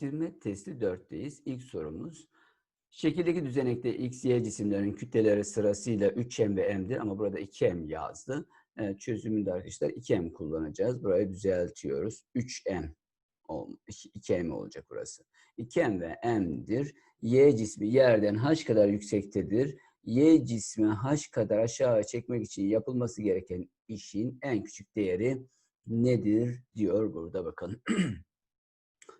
Pekiştirme testi 4'teyiz. İlk sorumuz. Şekildeki düzenekte X, Y cisimlerin kütleleri sırasıyla 3M ve M'dir ama burada 2M yazdı. Ee, çözümünde arkadaşlar 2M kullanacağız. Burayı düzeltiyoruz. 3M. ol- 2M olacak burası. 2M ve M'dir. Y cismi yerden H kadar yüksektedir. Y cismi H kadar aşağı çekmek için yapılması gereken işin en küçük değeri nedir diyor burada bakın.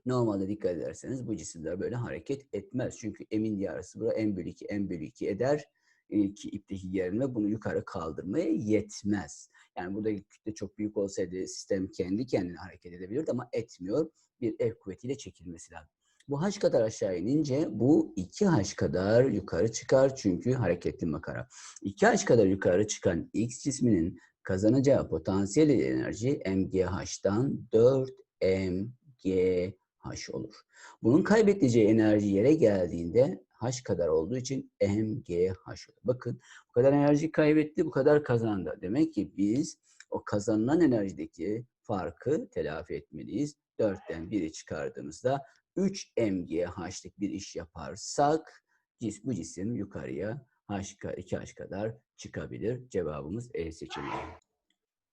Normalde dikkat ederseniz bu cisimler böyle hareket etmez. Çünkü emin yarısı bura m bölü 2, m bölü 2 eder. İki ipteki gerilme bunu yukarı kaldırmaya yetmez. Yani buradaki kütle çok büyük olsaydı sistem kendi kendine hareket edebilirdi ama etmiyor. Bir F kuvvetiyle çekilmesi lazım. Bu h kadar aşağı inince bu 2h kadar yukarı çıkar çünkü hareketli makara. 2h kadar yukarı çıkan x cisminin kazanacağı potansiyel enerji mgh'dan 4mg H olur. Bunun kaybedeceği enerji yere geldiğinde H kadar olduğu için MGH olur. Bakın bu kadar enerji kaybetti, bu kadar kazandı. Demek ki biz o kazanılan enerjideki farkı telafi etmeliyiz. 4'ten 1'i çıkardığımızda 3 MGH'lik bir iş yaparsak cis- bu cisim yukarıya H, 2H kadar çıkabilir. Cevabımız E seçeneği.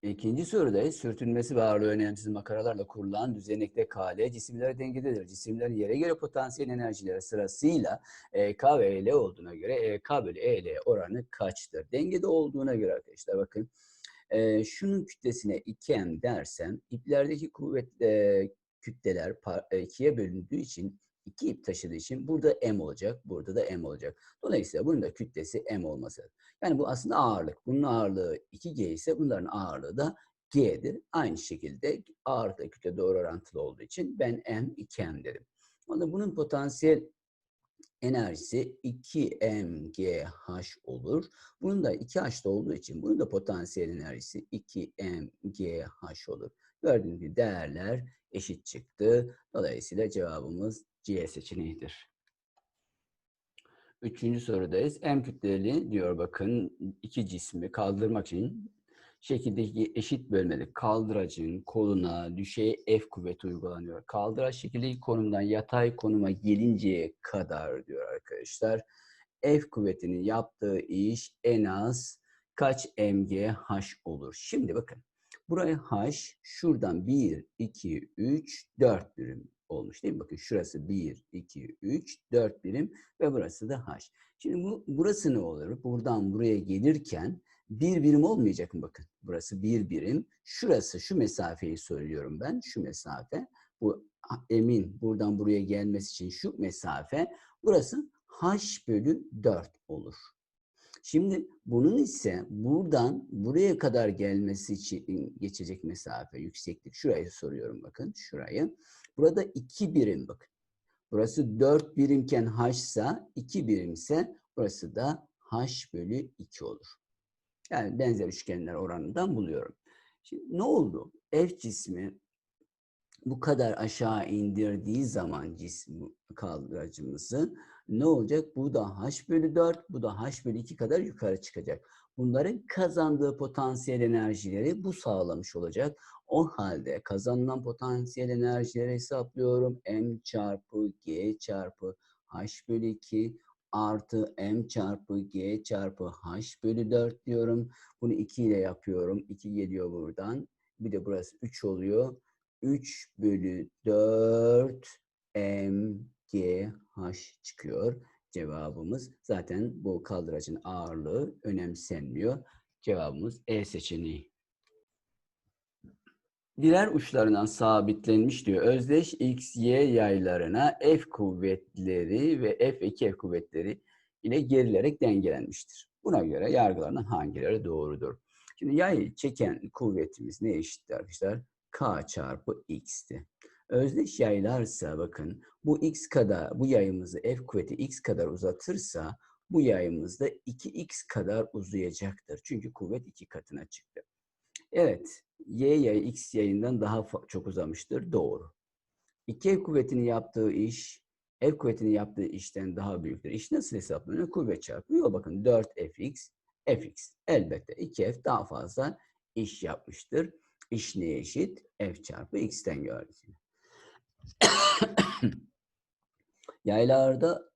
İkinci sorudayız. Sürtünmesi ve ağırlığı önemsiz makaralarla kurulan düzenekte KL cisimler dengededir. Cisimlerin yere göre potansiyel enerjileri sırasıyla EK ve EL olduğuna göre EK bölü EL oranı kaçtır? Dengede olduğuna göre arkadaşlar bakın. e, şunun kütlesine 2M dersem iplerdeki kuvvet e, kütleler par- e, ikiye bölündüğü için iki ip taşıdığı için burada M olacak, burada da M olacak. Dolayısıyla bunun da kütlesi M olması. Yani bu aslında ağırlık. Bunun ağırlığı 2G ise bunların ağırlığı da G'dir. Aynı şekilde ağırlıkla kütle doğru orantılı olduğu için ben M 2M dedim. Ama bunun potansiyel enerjisi 2mgh olur. Bunun da 2h'da olduğu için bunun da potansiyel enerjisi 2mgh olur. Gördüğünüz gibi değerler eşit çıktı. Dolayısıyla cevabımız C seçeneğidir. Üçüncü sorudayız. M kütleli diyor bakın iki cismi kaldırmak için şekildeki eşit bölmede kaldıracın koluna düşey F kuvveti uygulanıyor. Kaldıraç şekildeki konumdan yatay konuma gelinceye kadar diyor arkadaşlar. F kuvvetinin yaptığı iş en az kaç mgh olur? Şimdi bakın. Buraya h şuradan 1, 2, 3, 4 birim olmuş değil mi? Bakın şurası 1, 2, 3, 4 birim ve burası da h. Şimdi bu, burası ne olur? Buradan buraya gelirken bir birim olmayacak mı bakın? Burası bir birim. Şurası şu mesafeyi söylüyorum ben. Şu mesafe. Bu emin buradan buraya gelmesi için şu mesafe. Burası h bölü 4 olur. Şimdi bunun ise buradan buraya kadar gelmesi için geçecek mesafe, yükseklik. Şurayı soruyorum bakın. Şurayı. Burada 2 birim bakın. Burası 4 birimken h ise 2 birim ise burası da h bölü 2 olur. Yani benzer üçgenler oranından buluyorum. Şimdi ne oldu? F cismi bu kadar aşağı indirdiği zaman cismi kaldıracımızı ne olacak? Bu da h bölü 4, bu da h bölü 2 kadar yukarı çıkacak. Bunların kazandığı potansiyel enerjileri bu sağlamış olacak. O halde kazanılan potansiyel enerjileri hesaplıyorum. m çarpı g çarpı h bölü 2 artı m çarpı g çarpı h bölü 4 diyorum. Bunu 2 ile yapıyorum. 2 geliyor buradan. Bir de burası 3 oluyor. 3 bölü 4 m g h çıkıyor. Cevabımız zaten bu kaldıracın ağırlığı önemsenmiyor. Cevabımız E seçeneği. Birer uçlarından sabitlenmiş diyor. Özdeş X, Y yaylarına F kuvvetleri ve F2 F kuvvetleri ile gerilerek dengelenmiştir. Buna göre yargılarından hangileri doğrudur? Şimdi yay çeken kuvvetimiz ne eşittir arkadaşlar? K çarpı X'ti. Özdeş yaylarsa bakın bu X kadar, bu yayımızı F kuvveti X kadar uzatırsa bu yayımız da 2X kadar uzayacaktır. Çünkü kuvvet iki katına çıktı. Evet, Y yayı X yayından daha çok uzamıştır. Doğru. 2F kuvvetinin yaptığı iş, F kuvvetinin yaptığı işten daha büyüktür. İş nasıl hesaplanıyor? Kuvvet çarpıyor. Bakın 4Fx, Fx. Elbette 2F daha fazla iş yapmıştır. İş neye eşit? F çarpı X'ten gördük. Yaylarda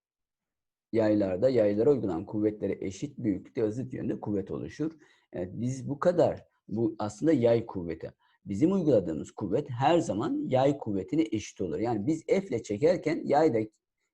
yaylarda yaylara uygulanan kuvvetlere eşit büyüklükte ve zıt yönde kuvvet oluşur. Evet, biz bu kadar bu aslında yay kuvveti. Bizim uyguladığımız kuvvet her zaman yay kuvvetine eşit olur. Yani biz F ile çekerken yay da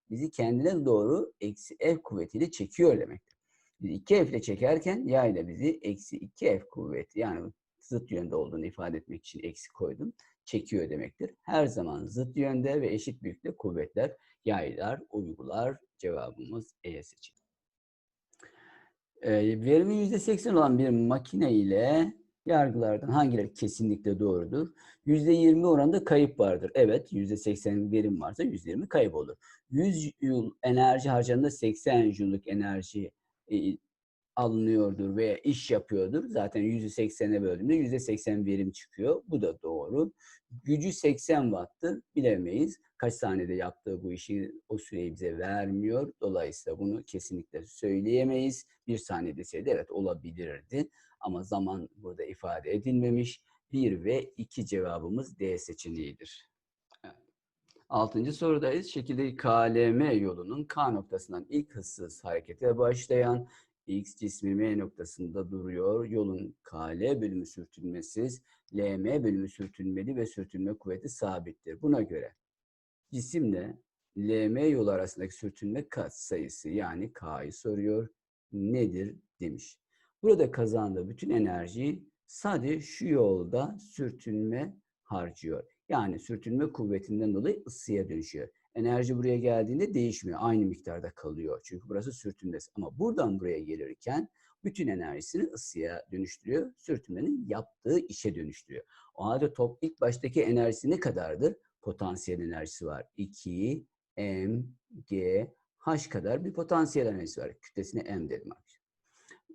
bizi kendine doğru eksi F kuvvetiyle çekiyor demektir. Biz 2F ile çekerken yay da bizi eksi 2F kuvveti yani zıt yönde olduğunu ifade etmek için eksi koydum. Çekiyor demektir. Her zaman zıt yönde ve eşit büyüklükte kuvvetler yaylar, uygular. Cevabımız E seçeneği. Ee, verimi %80 olan bir makine ile yargılardan hangileri kesinlikle doğrudur? %20 oranında kayıp vardır. Evet, %80 verim varsa %20 kayıp olur. 100 yıl enerji harcandığında 80 Joule'luk enerji e, alınıyordur veya iş yapıyordur. Zaten %80'e böldüğümde %80 verim çıkıyor. Bu da doğru. Gücü 80 watt'tır. Bilemeyiz. Kaç saniyede yaptığı bu işi o süreyi bize vermiyor. Dolayısıyla bunu kesinlikle söyleyemeyiz. Bir saniye deseydi evet olabilirdi. Ama zaman burada ifade edilmemiş. 1 ve 2 cevabımız D seçeneğidir. Altıncı sorudayız. Şekildeki KLM yolunun K noktasından ilk hızsız harekete başlayan X cismi M noktasında duruyor. Yolun KL bölümü sürtünmesiz, LM bölümü sürtünmeli ve sürtünme kuvveti sabittir. Buna göre cisimle LM yolu arasındaki sürtünme katsayısı yani K'yı soruyor. Nedir demiş. Burada kazandığı bütün enerjiyi sadece şu yolda sürtünme harcıyor. Yani sürtünme kuvvetinden dolayı ısıya dönüşüyor. Enerji buraya geldiğinde değişmiyor. Aynı miktarda kalıyor. Çünkü burası sürtünmesi. Ama buradan buraya gelirken bütün enerjisini ısıya dönüştürüyor. Sürtünmenin yaptığı işe dönüştürüyor. O halde top ilk baştaki enerjisi ne kadardır? Potansiyel enerjisi var. 2 m g h kadar bir potansiyel enerjisi var. Kütlesine m dedim arkadaşlar.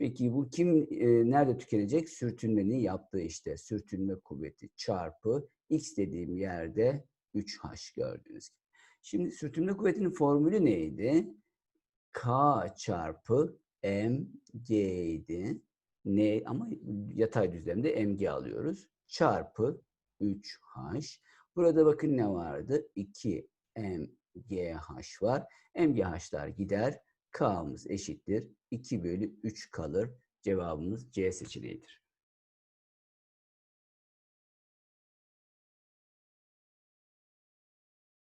Peki bu kim e, nerede tükenecek? Sürtünmenin yaptığı işte sürtünme kuvveti çarpı x dediğim yerde 3h gördüğünüz gibi. Şimdi sürtünme kuvvetinin formülü neydi? K çarpı mg idi. Ne ama yatay düzlemde mg alıyoruz. Çarpı 3h. Burada bakın ne vardı? 2 mgh var. mgh'lar gider. K'mız eşittir. 2 bölü 3 kalır. Cevabımız C seçeneğidir.